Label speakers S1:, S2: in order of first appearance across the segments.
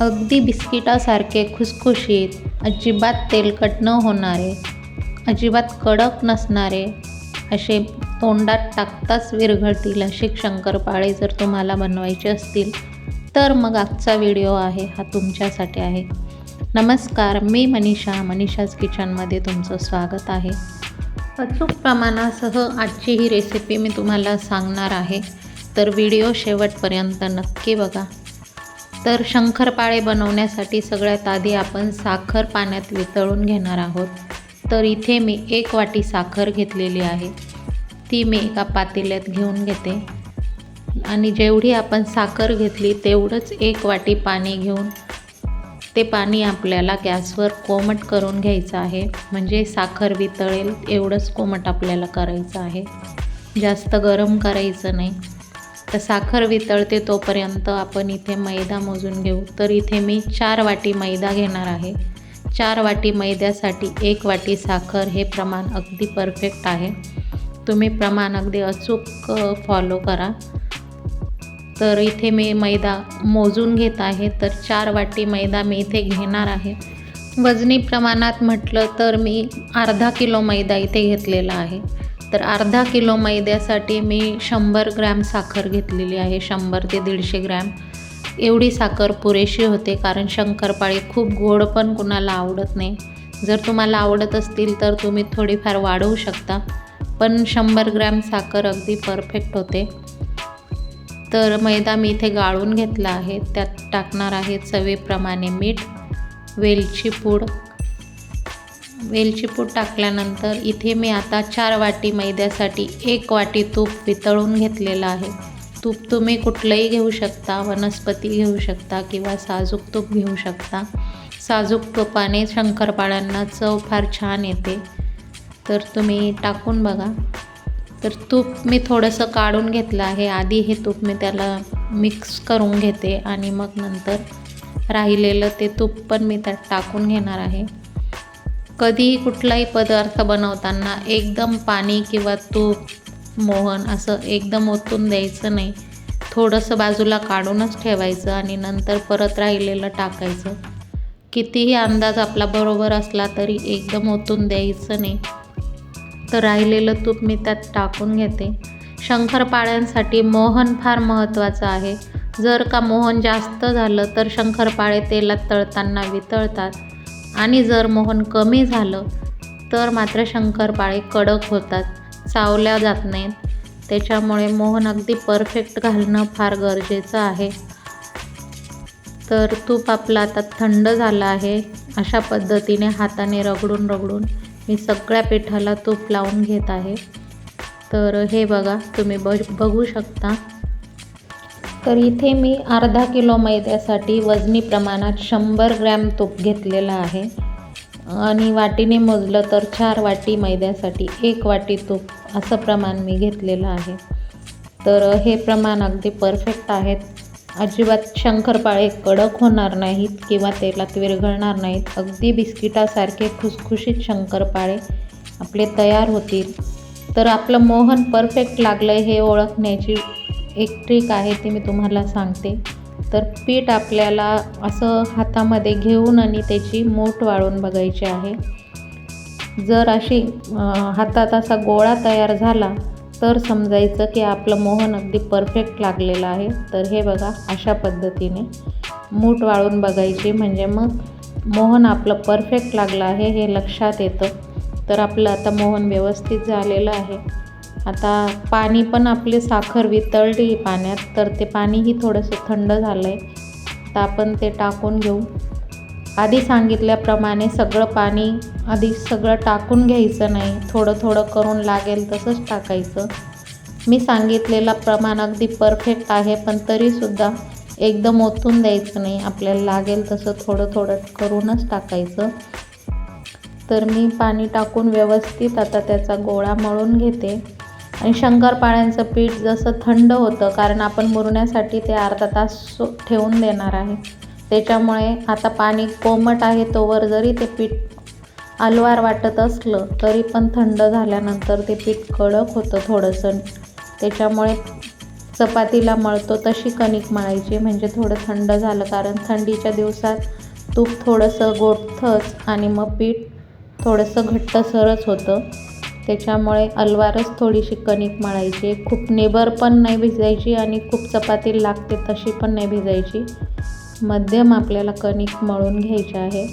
S1: अगदी बिस्किटासारखे खुसखुशीत अजिबात तेलकट न होणारे अजिबात कडक नसणारे असे तोंडात टाकताच विरघळतील असे शंकरपाळे जर तुम्हाला बनवायचे असतील तर मग आजचा व्हिडिओ आहे हा तुमच्यासाठी आहे. नमस्कार मी मनीषा मनीषाज किचनमध्ये तुमचं स्वागत आहे. अचूक प्रमाणासह आजची ही रेसिपी मी तुम्हाला सांगणार आहे तर व्हिडिओ शेवटपर्यंत नक्की बघा. तर शंकरपाळे बनवण्यासाठी सगळ्यात आधी आपण साखर पाण्यात वितळून घेणार आहोत. तर इथे मी एक वाटी साखर घेतलेली आहे. ती मी एका पातेल्यात घेऊन घेते. आणि जेवढी आपण साखर घेतली तेवढंच एक वाटी पाणी घेऊन ते पाणी आपल्याला गॅसवर कोमट करून घ्यायचं आहे. म्हणजे साखर वितळेल एवढंच कोमट आपल्याला करायचं आहे. जास्त गरम करायचं नाही. तर साखर वितळते तोपर्यंत आपण इथे मैदा मोजून घेऊ. तर इथे मी चार वाटी मैदा घेणार आहे. चार वाटी मैद्यासाठी एक वाटी साखर हे प्रमाण अगदी परफेक्ट आहे. तुम्ही प्रमाण अगदी अचूक फॉलो करा. तर इथे मी मैदा मोजून घेत आहे. तर चार वाटी मैदा मी इथे घेणार आहे. वजनी प्रमाणात म्हटलं तर मी अर्धा किलो मैदा इथे घेतलेला आहे. तर अर्धा किलो मैद्यासाठी मी शंभर ग्रॅम साखर घेतलेली आहे शंभर ते दीडशे ग्रॅम. एवढी साखर पुरेशी होते कारण शंकरपाळी खूप गोड पण कुणाला आवडत नाही. जर तुम्हाला आवडत असतील तर तुम्ही थोडीफार वाढवू शकता पण शंभर ग्रॅम साखर अगदी परफेक्ट होते. तर मैदा मी इथे गाळून घेतला आहे त्यात टाकणार आहे चवीप्रमाणे मीठ वेलची पूड वेलची पूड टाकल्यानंतर इथे मी आता चार वाटी मैद्यासाठी एक वाटी तूप वितळून घेतलेलं आहे. तूप तुम्ही कुठलंही घेऊ शकता वनस्पती घेऊ शकता किंवा साजूक तूप घेऊ शकता. साजूक तुपाने शंकरपाळ्यांना चव फार छान येते. तर तुम्ही टाकून बघा. तर तूप मी थोडंसं काढून घेतलं आहे. आधी हे तूप मी त्याला मिक्स करून घेते आणि मग नंतर राहिलेलं ते तूप पण मी त्यात टाकून घेणार आहे. कधीही कुठलाही पदार्थ बनवताना एकदम पाणी किंवा तूप मोहन असं एकदम ओतून द्यायचं नाही. थोडंसं बाजूला काढूनच ठेवायचं आणि नंतर परत राहिलेलं टाकायचं. कितीही अंदाज आपला बरोबर असला तरी एकदम ओतून द्यायचं नाही. तर राहिलेलं तूप मी त्यात टाकून घेते. शंकरपाळ्यांसाठी मोहन फार महत्त्वाचं आहे. जर का मोहन जास्त झालं तर शंकरपाळे तेलात तळताना वितळतात. आणि जर मोहन कमी झालं तर मात्र शंकरपाळे कडक होतात. चावल्या जात नाहीत. त्याच्यामुळे मोहन अगदी परफेक्ट घालणं फार गरजेचं आहे. तर तूप आपलं आता थंड झालं आहे. अशा पद्धतीने हाताने रगडून रगडून मी सगळ्या पिठाला तूप लावून घेत आहे. तर हे बघा तुम्ही ब बघू शकता. तर इथे मी अर्धा किलो मैद्यासाठी वजनी प्रमाणात शंभर ग्रॅम तूप घेतलेलं आहे. आणि वाटीने मोजलं तर चार वाटी मैद्यासाठी एक वाटी तूप असं प्रमाण मी घेतलेलं आहे. तर हे प्रमाण अगदी परफेक्ट आहेत. अजिबात शंकरपाळे कडक होणार नाहीत किंवा तेलात विरघळणार नाहीत. अगदी बिस्किटासारखे खुसखुशीत शंकरपाळे आपले तयार होतील. तर आपलं मोहन परफेक्ट लागलं आहे हे ओळखण्याची एक ट्रिक आहे ती मी तुम्हाला सांगते. तर पीठ आपल्याला असं हातामध्ये घेऊन आणि त्याची मूठ वाळून बघायची आहे. जर अशी हातात असा गोळा तयार झाला तर समजायचं की आपलं मोहन अगदी परफेक्ट लागलेलं आहे. तर हे बघा अशा पद्धतीने मूठ वाळून बघायची. म्हणजे मग मोहन आपलं परफेक्ट लागलं आहे हे लक्षात येतं. तर आपलं आता मोहन व्यवस्थित झालेलं आहे. आता पाणी पण आपली साखर वितळली पाण्यात तर ते पाणीही थोडंसं थंड झालं आहे तर आपण ते टाकून घेऊ. आधी सांगितल्याप्रमाणे सगळं पाणी आधी सगळं टाकून घ्यायचं नाही. थोडं थोडं करून लागेल तसंच टाकायचं. मी सांगितलेला प्रमाण अगदी परफेक्ट आहे पण तरीसुद्धा एकदम ओतून द्यायचं नाही. आपल्याला लागेल तसं थोडं थोडं करूनच टाकायचं. तर मी पाणी टाकून व्यवस्थित आता त्याचा गोळा मळून घेते. आणि शंकरपाळ्यांचं पीठ जसं थंड होतं कारण आपण मुरण्यासाठी ते अर्धा तास ठेवून देणार आहे. त्याच्यामुळे आता पाणी कोमट आहे तोवर जरी ते पीठ अलवार वाटत असलं तरी पण थंड झाल्यानंतर ते पीठ कडक होतं थोडंसं. त्याच्यामुळे चपातीला मळतो तशी कणिक मळायची म्हणजे थोडं थंड झालं कारण थंडीच्या दिवसात तूप थोडंसं गोठतंच आणि मग पीठ थोडंसं घट्टसरच होतं. त्याच्यामुळे अलवारच थोडीशी कणिक मळायची. खूप नेबर पण नाही भिजायची आणि खूप चपाती लागते तशी पण नाही भिजायची. मध्यम आपल्याला कणिक मळून घ्यायची आहे.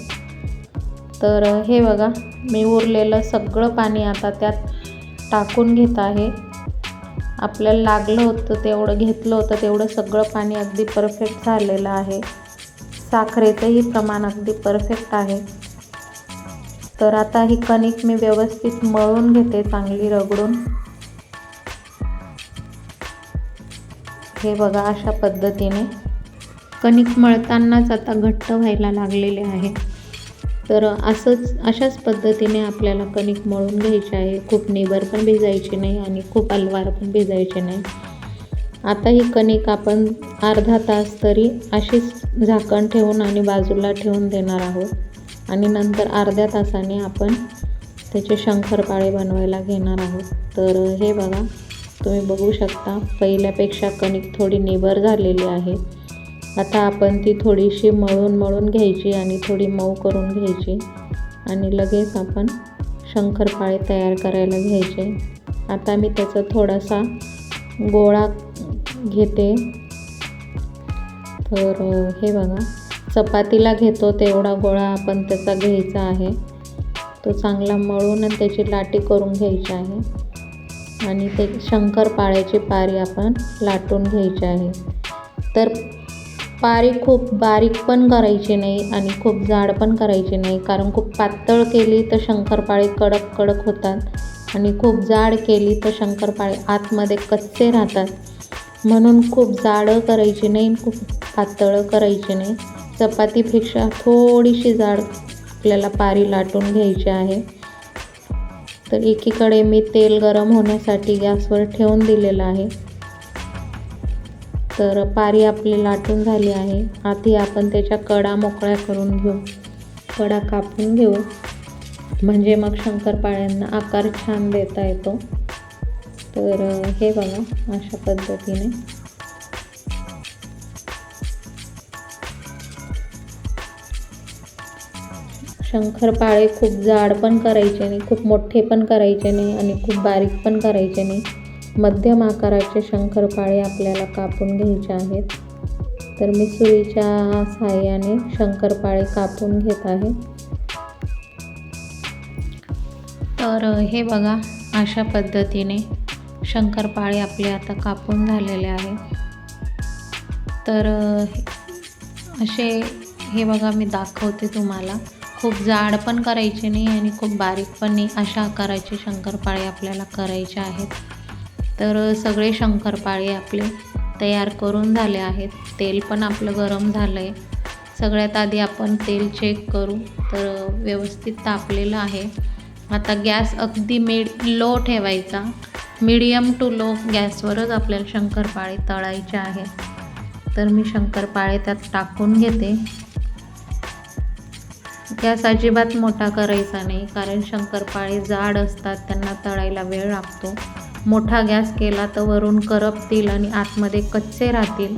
S1: तर हे बघा मी उरलेलं सगळं पाणी आता त्यात टाकून घेत आहे. आपल्याला लागलं होतं तेवढं घेतलं होतं तेवढं सगळं पाणी अगदी परफेक्ट झालेलं आहे. साखरेचंही प्रमाण अगदी परफेक्ट आहे. तर आता ही कणिक मी व्यवस्थित मळून घेते चांगली रगडून. हे बघा अशा पद्धतीने. कणिक मळतानाच आता घट्ट व्हायला लागलेले आहे. तर असंच अशाच पद्धतीने आपल्याला कणिक मळून घ्यायचे आहे. खूप निबर पण भिजायची नाही आणि खूप अलवार पण भिजायचे नाही. आता ही कणिक आपण अर्धा तास तरी अशीच झाकण ठेवून आणि बाजूला ठेवून देणार आहोत. आणि नंतर अर्ध्या तासाने आपण त्याचे शंकरपाळे बनवायला घेणार आहोत. तर हे बघा तुम्ही बघू शकता पहिल्यापेक्षा कणिक थोडी निबर झालेली आहे. आता आपण ती थोडीशी मळून मळून घ्यायची आणि थोडी मऊ करून घ्यायची. आणि लगेच आपण शंकरपाळे तयार करायला घ्यायचे. आता मी त्याचा थोडासा गोळा घेते. तर हे बघा. चपातीला घेतो तेवढा गोळा आपण त्याचा घ्यायचा आहे. तो चांगला मळून आणि त्याची लाटी करून घ्यायची आहे. आणि ते शंकरपाळ्याची पारी आपण लाटून घ्यायची आहे. तर पारी खूप बारीक पण करायची नाही आणि खूप जाड पण करायची नाही. कारण खूप पातळ केली तर शंकरपाळी कडक कडक होतात आणि खूप जाड केली तर शंकरपाळे आतमध्ये कच्चे राहतात. म्हणून खूप जाडं करायची नाही खूप पातळं करायची नाही. चपातीपेक्षा थोडीशी जाड आपल्याला पारी लाटून घ्यायची आहे. तर एकीकडे मी तेल गरम होण्यासाठी गॅसवर ठेवून दिलेलं आहे. तर पारी आपली लाटून झाली आहे. आधी आपण त्याच्या कडा मोकळ्या करून घेऊ. कडा कापून घेऊ. म्हणजे मग शंकरपाळ्यांना आकार छान देता येतो. तर हे बघा अशा पद्धतीने. शंकरपाळे खूप जाड पण करायचे नाही खूप मोठे पण करायचे नाही आणि खूप बारीक पण करायचे नाही. मध्यम आकाराचे शंकरपाळे आपल्याला कापून घ्यायचे आहेत. तर मी सुरीच्या साहाय्याने शंकरपाळे कापून घेत आहे. तर हे बघा अशा पद्धतीने शंकरपाळे आपले आता कापून झालेले आहे तर असे हे बघा मी दाखवते तुम्हाला. खूप जाड पण करायचे नाही आणि खूप बारीक पण नाही अशा आकाराचे शंकरपाळे आपल्याला करायचे आहेत. तर सगळे शंकरपाळे आपले तयार करून झाले आहेत. तेल पण आपलं गरम झालं आहे सगळ्यात आधी आपण तेल चेक करू. तर व्यवस्थित तापलेलं आहे. आता गॅस अगदी मिड लो ठेवायचा. मीडियम टू लो गॅसवरच आपल्याला शंकरपाळे तळायचे आहेत. तर मी शंकरपाळे त्यात टाकून घेते. गॅस अजिबात मोठा करायचा नाही कारण शंकरपाळे जाड असतात त्यांना तळायला वेळ लागतो. मोठा गॅस केला तर वरून करपतील आणि आतमध्ये कच्चे राहतील.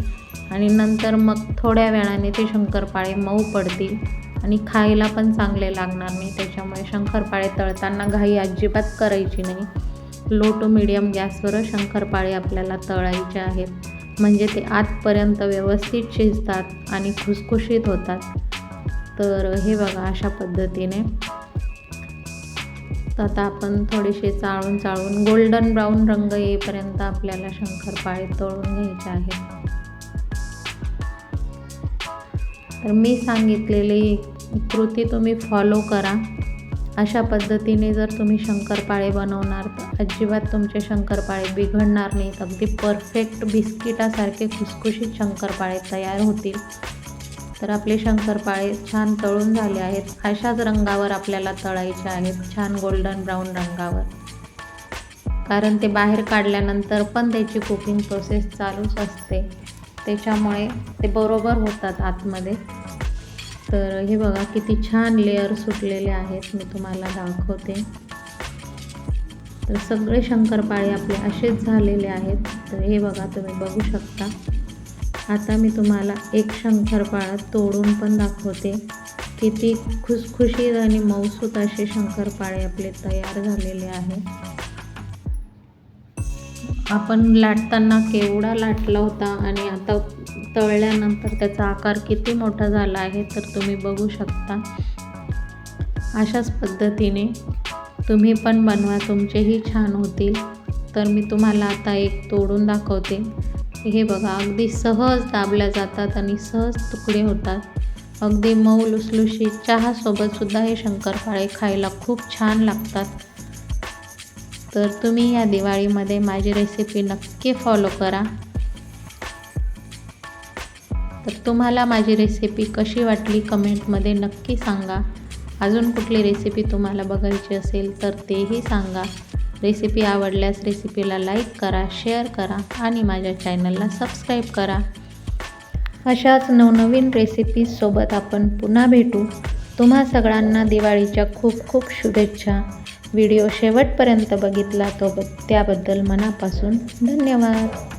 S1: आणि नंतर मग थोड्या वेळाने ते शंकरपाळे मऊ पडतील. आणि खायला पण चांगले लागणार नाही त्याच्यामुळे शंकरपाळे तळताना घाई अजिबात करायची नाही. लो टू मिडियम गॅसवरच शंकरपाळे आपल्याला तळायचे आहेत. म्हणजे ते आतपर्यंत व्यवस्थित शिजतात आणि खुसखुशीत होतात. तर हे बघा अशा पद्धतीने. तर आता आपण थोडेसे चाळून चाळून गोल्डन ब्राऊन रंग येईपर्यंत आपल्याला शंकरपाळे तळून घ्यायचे आहे तर मी सांगितलेली कृती तुम्ही फॉलो करा. अशा पद्धतीने जर तुम्ही शंकरपाळे बनवणार तर अजिबात तुमचे शंकरपाळे बिघडणार नाहीत. अगदी परफेक्ट बिस्किटासारखे खुसखुशीत शंकरपाळे तयार होतील. तर आपले शंकरपाळे छान तळून झाले आहेत. अशाच रंगावर आपल्याला तळायचे आहेत छान गोल्डन ब्राऊन रंगावर. कारण ते बाहेर काढल्यानंतर पण त्याची कुकिंग प्रोसेस चालूच असते. त्याच्यामुळे ते बरोबर होतात आतमध्ये. तर हे बघा किती छान लेअर सुटलेले आहेत. मी तुम्हाला दाखवते. तर सगळे शंकरपाळे आपले असेच झालेले आहेत. तर हे बघा तुम्ही बघू शकता. आता मी तुम्हाला एक शंकरपाळा तोडून पण दाखवते. किती खुसखुशीत आणि मऊसूत असे शंकरपाळे आपले तयार झालेले आहे. आपण लाटताना केवढा लाटला होता आणि आता तळल्यानंतर त्याचा आकार किती मोठा झाला आहे तर तुम्ही बघू शकता. अशाच पद्धतीने तुम्ही पण बनवा तुमचेही छान होतील. तर मी तुम्हाला आता एक तोडून दाखवते. हे बघा अगदी सहज दाबल्या जातात आणि सहज तुकडे होतात. अगदी मऊ लुसलुशी चहासोबतसुद्धा हे शंकरपाळे खायला खूप छान लागतात. तर तुम्ही या दिवाळीमध्ये माझी रेसिपी नक्की फॉलो करा. तर तुम्हाला माझी रेसिपी कशी वाटली कमेंटमध्ये नक्की सांगा. अजून कुठली रेसिपी तुम्हाला बघायची असेल तर तेही सांगा. रेसिपी आवडल्यास रेसिपीला लाईक करा शेअर करा आणि माझ्या चॅनलला सबस्क्राईब करा. अशाच नवनवीन रेसिपीजसोबत आपण पुन्हा भेटू. तुम्हा सगळ्यांना दिवाळीच्या खूप खूप शुभेच्छा. व्हिडिओ शेवटपर्यंत बघितला तो त्याबद्दल मनापासून धन्यवाद.